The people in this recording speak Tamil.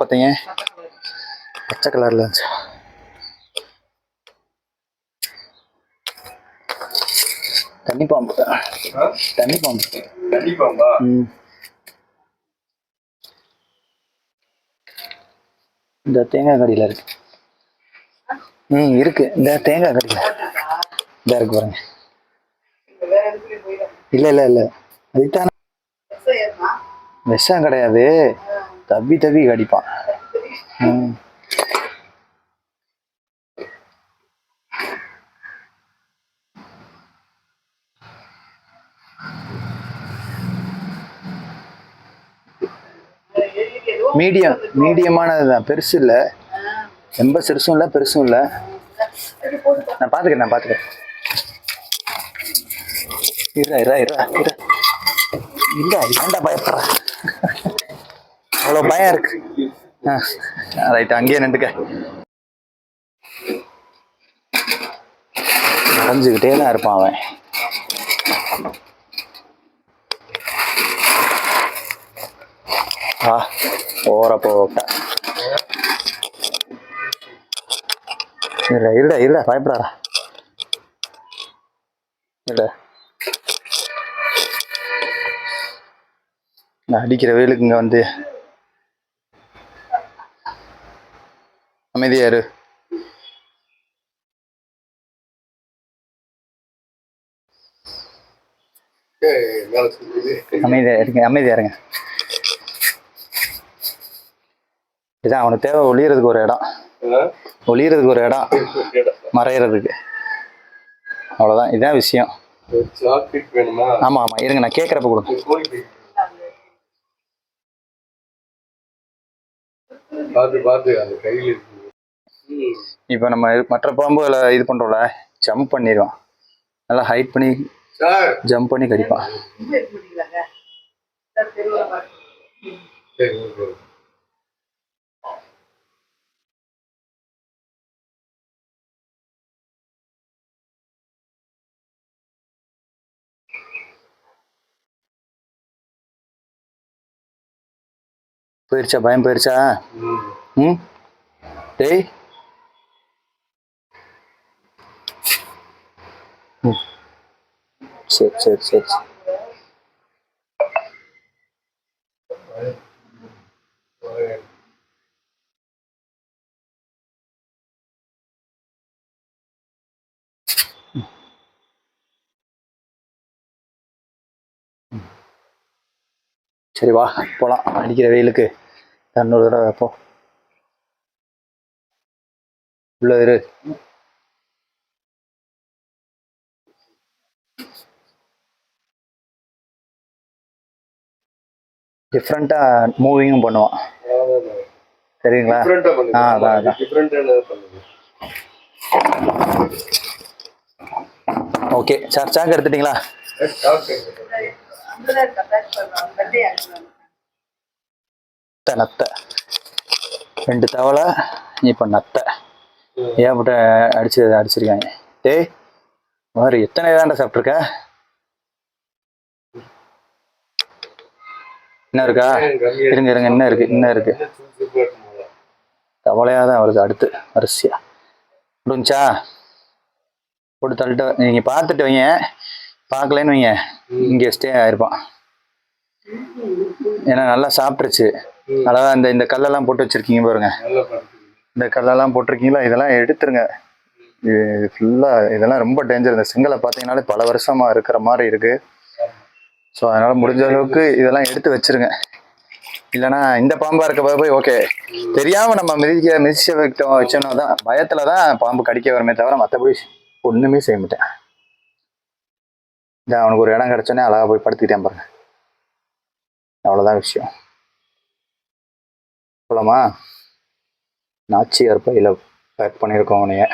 பார்த்தீங்க பச்சை கலரில் இருந்துச்சு. தண்ணி பாம்பு. தண்ணி பாம்பு. கண்டிப்பாம்பா ம். இந்த தேங்காய் கடியில் இருக்கு. ம் இருக்கு. இந்த தேங்காய் கடியில். இந்த இருக்கு பாருங்க. இல்லை இல்லை இல்லை. அதுதானே விஷம் கிடையாது. தவி தவி கடிப்பான். மீடியம் மீடியமானது தான் பெருசு இல்லை. ரொம்ப சிறுசும் இல்லை பெருசும் இல்லை. நான் பார்த்துக்கிறேன் நான் பார்த்துக்கிறேன் இருடா இருடா இருடா இருடா இல்லை ஏன்டா பயப்படுற அவ்வளோ பயம் இருக்கு. ஆ ரைட் அங்கேயே நின்றுக்க. அரைஞ்சுக்கிட்டே தான் இருப்பான் அவன். ஆ ஓர போட்ட இல்லை இல்லை இல்லை பயப்படாரா இல்லை நான் அடிக்கிற வெயிலுக்கு இங்கே வந்து அமைதியாரு அமைதியா இருங்க அமைதியா இருங்க இதான் அவனுக்கு தேவை ஒளியறதுக்கு ஒரு இடம். ஒளியறதுக்கு ஒரு இடம். மறையறதுக்கு. அவ்வளோதான் இதான் விஷயம். ஆமா ஆமா ஆமாம் ஆமாம் இருங்க நான் கேட்குறப்ப கொடுங்க. பார்த்து பார்த்து அந்த கையில் இருக்கு இப்போ நம்ம மற்ற பாம்புகளை இது பண்ணுறோம்ல ஜம்ப் பண்ணிடுவான். நல்லா ஹைட் பண்ணி ஜம்ப் பண்ணி கடிப்பான். போயிருச்சா? பயம் போயிருச்சா? ம். ம்? டேய் சரி சரி சரி. சரி. சரி வா போலாம். அடிக்கிற வெயிலுக்கு. இன்னொரு தடவை வைப்போம். உள்ள இரு. டிஃப்ரெண்ட்டாக மூவிங்கும் பண்ணுவான். சரிங்களா? ஆ, அதான், அதான். ஓகே சார் சாக்கு எடுத்துட்டீங்களா? நத்தை நத்தை. ரெண்டு தவளை இப்போ நத்தை. ஏகப்பட்ட அடிச்சு அடிச்சிருக்காங்க? டேய் மாதிரி எத்தனை தாண்டா சாப்பிட்ருக்க இன்னும் இருக்கா? இருங்க இருங்க இன்னும் இருக்கு இன்னும் இருக்கு. கவலையாதான் தான் அடுத்து வரிசையா. முடிஞ்சா போட்டு தள்ளிட்டு நீங்கள் பார்த்துட்டு வைங்க. பார்க்கலன்னு வைங்க. இங்கே ஸ்டே ஆயிருப்பான். ஏன்னா நல்லா சாப்பிட்டுருச்சு. அழகா இந்த இந்த கல்லெல்லாம் போட்டு வச்சிருக்கீங்க பாருங்க. இந்த கல்லெல்லாம் போட்டிருக்கீங்களா? இதெல்லாம் எடுத்துருங்க. இது ஃபுல்லாக இதெல்லாம் ரொம்ப டேஞ்சர் இந்த செங்கலை பார்த்தீங்கன்னாலே பல வருஷமா இருக்கிற மாதிரி இருக்கு. ஸோ அதனால் முடிஞ்ச அளவுக்கு இதெல்லாம் எடுத்து வச்சிருங்க. இல்லைன்னா இந்த பாம்பாக இருக்க போய் ஓகே தெரியாமல் நம்ம மிதிக்க மிதிச்ச விட்டோம் வச்சோம்னா தான் பயத்தில் தான் பாம்பு கடிக்க வரமே தவிர மற்றபடி ஒன்றுமே செய்ய மாட்டேன். இந்த அவனுக்கு ஒரு இடம் கிடச்சோன்னே அழகாக போய் படுத்துக்கிட்டேன் பாருங்க. அவ்வளோதான் விஷயம். போலாமா நாச்சியார் பையில் பேக் பண்ணியிருக்கோம் அவனைய.